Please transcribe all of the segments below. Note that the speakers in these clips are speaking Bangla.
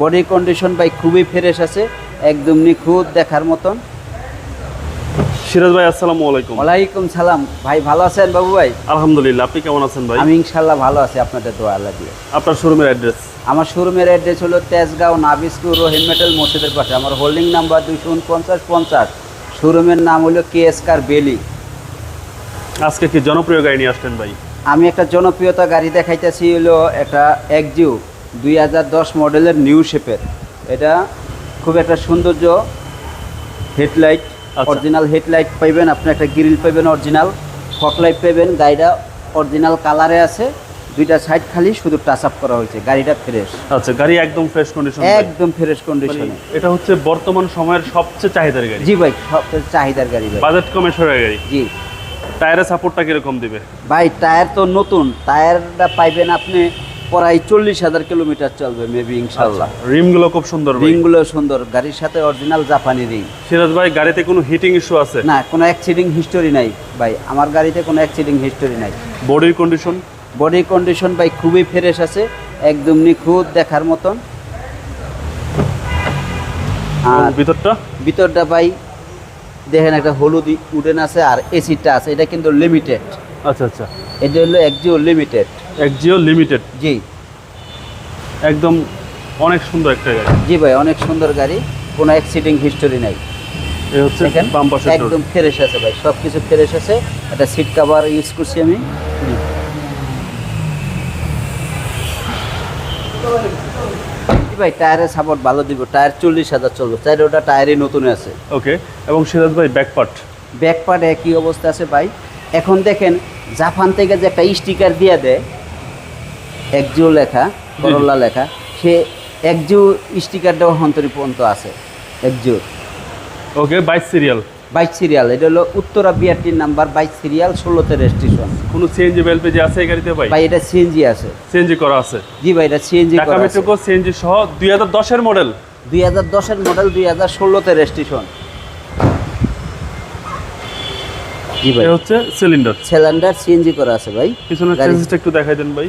বডি কন্ডিশন ভাই খুবই ফ্রেশ আছে একদম নিখুঁত দেখার মতন। সিরাজ ভাই আসসালামু আলাইকুম। ওয়ালাইকুম সালাম। ভাই ভালো আছেন বাবু ভাই? আলহামদুলিল্লাহ আপনি কেমন আছেন ভাই? আমি ইনশাল্লাহ ভালো আছি আপনাদের দোয়া আল্লাহ দিয়ে। আপনার শোরুমের অ্যাড্রেস? আমার শোরুমের অ্যাড্রেস হলো তেজগাঁও নাবিস্কুর রহিম মেটাল মসজিদের পাশে। আমার হোল্ডিং নাম্বার দুইশো উনপঞ্চাশ পঞ্চাশ। শোরুমের নাম হলো কে এস কার বেলি। আজকে কি জনপ্রিয় গাড়ি নিয়ে আসলেন ভাই? আমি একটা জনপ্রিয়তা গাড়ি দেখাইতেছি হলো একটা একজিউ দুই হাজার দশ মডেলের নিউ শেপের। এটা খুব একটা সৌন্দর্য হেডলাইট আচ্ছা। অরিজিনাল হেডলাইট পাইবেন আপনি একটা গ্রিল পাইবেন অরিজিনাল ফকলাইট পাইবেন গাড়িটা অরিজিনাল কালারে আছে দুইটা সাইড খালি শুধু টাচ আপ করা হয়েছে গাড়িটা ফ্রেশ আচ্ছা গাড়ি একদম ফ্রেশ কন্ডিশন একদম ফ্রেশ কন্ডিশনে এটা হচ্ছে বর্তমান সময়ের সবচেয়ে চাহিদার গাড়ি। জি ভাই সবচেয়ে চাহিদার গাড়ি ভাই। বাজেট কমে সরে গাড়ি। জি। টায়ারের সাপোর্টটা কীরকম দিবে? ভাই টায়ার তো নতুন টায়ারটা পাইবেন আপনি প্রায় চল্লিশ হাজার কিলোমিটার চলবে মেবি ইনশাল্লাহ রিমগুলো খুব সুন্দর রিংগুলো সুন্দর গাড়ির সাথে অরিজিনাল জাপানি রিং সিরাজ ভাই গাড়িতে কোনো হিটিং ইস্যু আছে? না কোনো অ্যাক্সিডিং হিস্টোরি নাই ভাই। আমার গাড়িতে কোনো অ্যাক্সিডিং হিস্টোরি নাই। বডির কন্ডিশন বডি কন্ডিশন ভাই খুবই ফ্রেশ আছে একদম নিখুঁত দেখার মতন। আর ভিতরটা? ভিতরটা ভাই দেখেন একটা হলুদ উডেন আছে আর এসিটা আছে এটা কিন্তু লিমিটেড আচ্ছা আচ্ছা। এটা হলো একজিও লিমিটেড একজিও লিমিটেড জি। একদম অনেক সুন্দর একটা গাড়ি। জি ভাই অনেক সুন্দর গাড়ি। কোনো অ্যাক্সিডিং হিস্টোরি নাই। এই হচ্ছে বাম পাশের একদম ফ্রেশ আছে ভাই সব কিছু ফ্রেশ আছে। একটা সিট কাভার ইউজ করছি আমি। জি ভাই টায়ারের সাপোর্ট ভালো দিব। টায়ার চল্লিশ হাজার চলবে। চাইলে ওটা টায়ারই নতুন আছে। ওকে এবং সিরাজ ভাই ব্যাক পার্ট ব্যাক পার্ট একই অবস্থা আছে ভাই। এখন দেখেন জাপান থেকে যে একটা স্টিকার দিয়ে দেয় একজিও লেখা করল্লা লেখা সে একজিও স্টিকারটাও হন্তরি পর্যন্ত আছে একজিও। ওকে বাইশ সিরিয়াল বাইশ সিরিয়াল এটা হলো উত্তরা বিআরটির নাম্বার বাইশ সিরিয়াল ষোলোতে রেজিস্ট্রেশন কোনো সিএনজি বেলপেজি আছে এই গাড়িতে ভাই? ভাই এটা সিএনজি আছে। সিএনজি করা আছে। জি ভাই এটা সিএনজি ঢাকা মেট্রোকো সিএনজি সহ দুই হাজার দশের মডেল দুই হাজার দশের মডেল দুই হাজার ষোলোতে রেজিস্ট্রেশন জি ভাই। হচ্ছে সিলিন্ডার সিলিন্ডার সিএনজি করা আছে ভাই। পিছনের চেসিসটা একটু দেখাই দেন ভাই।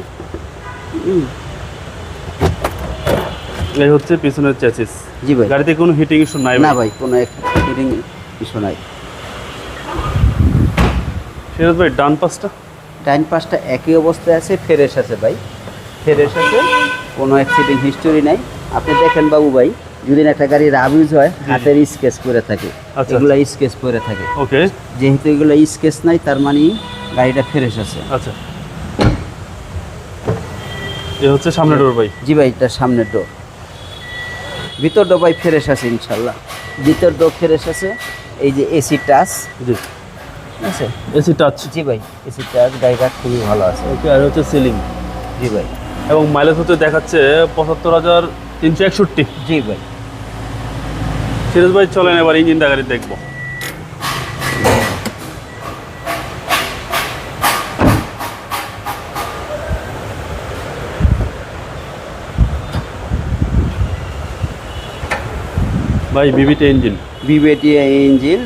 এই হচ্ছে পিছনের চেসিস জি ভাই। গাড়িতে কোনো হিটিং ইস্যু নাই না ভাই। কোনো হিটিং ইস্যু নাই। সিরাজ ভাই ডান পাশটা? ডাইন পাশটা একই অবস্থায় আছে ফ্রেশ আছে ভাই। ফ্রেশ আছে কোনো অ্যাক্সিডেন্ট হিস্টোরি নাই। আপনি দেখেন বাবু ভাই। যদি একটা গাড়ি রাবিউজ হয় হাতের স্কেচ করে থাকে। আচ্ছা, এগুলো স্কেচ করে থাকে। ওকে। যেহেতু এগুলো স্কেচ নাই তার মানে গাড়িটা ফ্রেশ আছে। আচ্ছা। এ হচ্ছে সামনের ডোর ভাই। জি ভাই এটা সামনের ডোর ভিতর ডো ভাই ফ্রেশ আছে ইনশাল্লাহ। ভিতর ডো ফ্রেশ আছে এই যে এসি টাচ জি। আছে? এসি টাচ জি ভাই এসি টাচ গাড়িটা খুবই ভালো আছে। ওকে আর হচ্ছে সিলিং জি ভাই। এবং মাইলেজ হচ্ছে দেখাচ্ছে পঁচাত্তর হাজার তিনশো একষট্টি। জি ভাই। সিরাজ ভাই চলেন এবার ইঞ্জিনটা গাড়ি দেখব। ভাই বিবিটি ইঞ্জিন। VVT engine.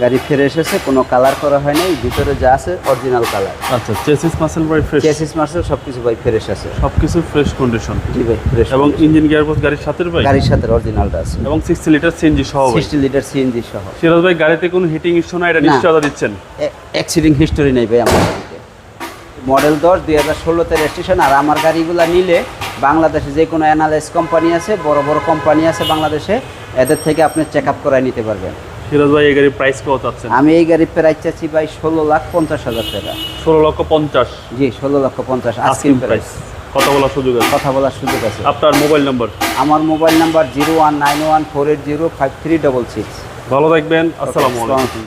গাড়ি ফ্রেশ এসেছে কোনো কালার করা হয় নাই ভিতরে যা আছে অরিজিনাল কালার আচ্ছা চেসিস মাসেল ভাই ফ্রেশ চেসিস মার্সেল সব কিছু ভাই ফ্রেশ আছে। সব কিছু ফ্রেশ কন্ডিশন জি ভাই ফ্রেশ এবং ইঞ্জিন গিয়ারবক্স গাড়ির সাথে ভাই? গাড়ির সাথে অরিজিনালটা আছে। এবং সিক্সটি লিটার সিএনজি সহ ভাই? সিক্সটি লিটার সিএনজি সহ। সিরাজ ভাই গাড়িতে কোনো হিটিং ইস্যু না এটা। নিশ্চয়তা দিচ্ছেন? অ্যাক্সিডেন্ট হিস্টোরি নেই ভাই আমার মডেল দশ দুই হাজার ষোলোতে রেজিস্ট্রেশন আর আমার গাড়িগুলো নিলে বাংলাদেশে যে কোনো অ্যানালাইজ কোম্পানি আছে বড় বড় কোম্পানি আছে বাংলাদেশে এদের থেকে আপনি চেক আপ করায় নিতে পারবেন। সিরাজ ভাই এই গাড়ির প্রাইস কত চাচ্ছেন? আমি এই গাড়ির প্রাইস চাচ্ছি ভাই ষোলো লাখ পঞ্চাশ হাজার টাকা। ষোলো লক্ষ পঞ্চাশ। জি ষোলো লক্ষ পঞ্চাশ আজকের প্রাইস কথা বলার সুযোগ আছে? কথা বলার সুযোগ আছে। আপনার মোবাইল নাম্বার আমার mobile number zero one nine one four eight zero five three double six ভালো থাকবেন। আসসালামু আলাইকুম।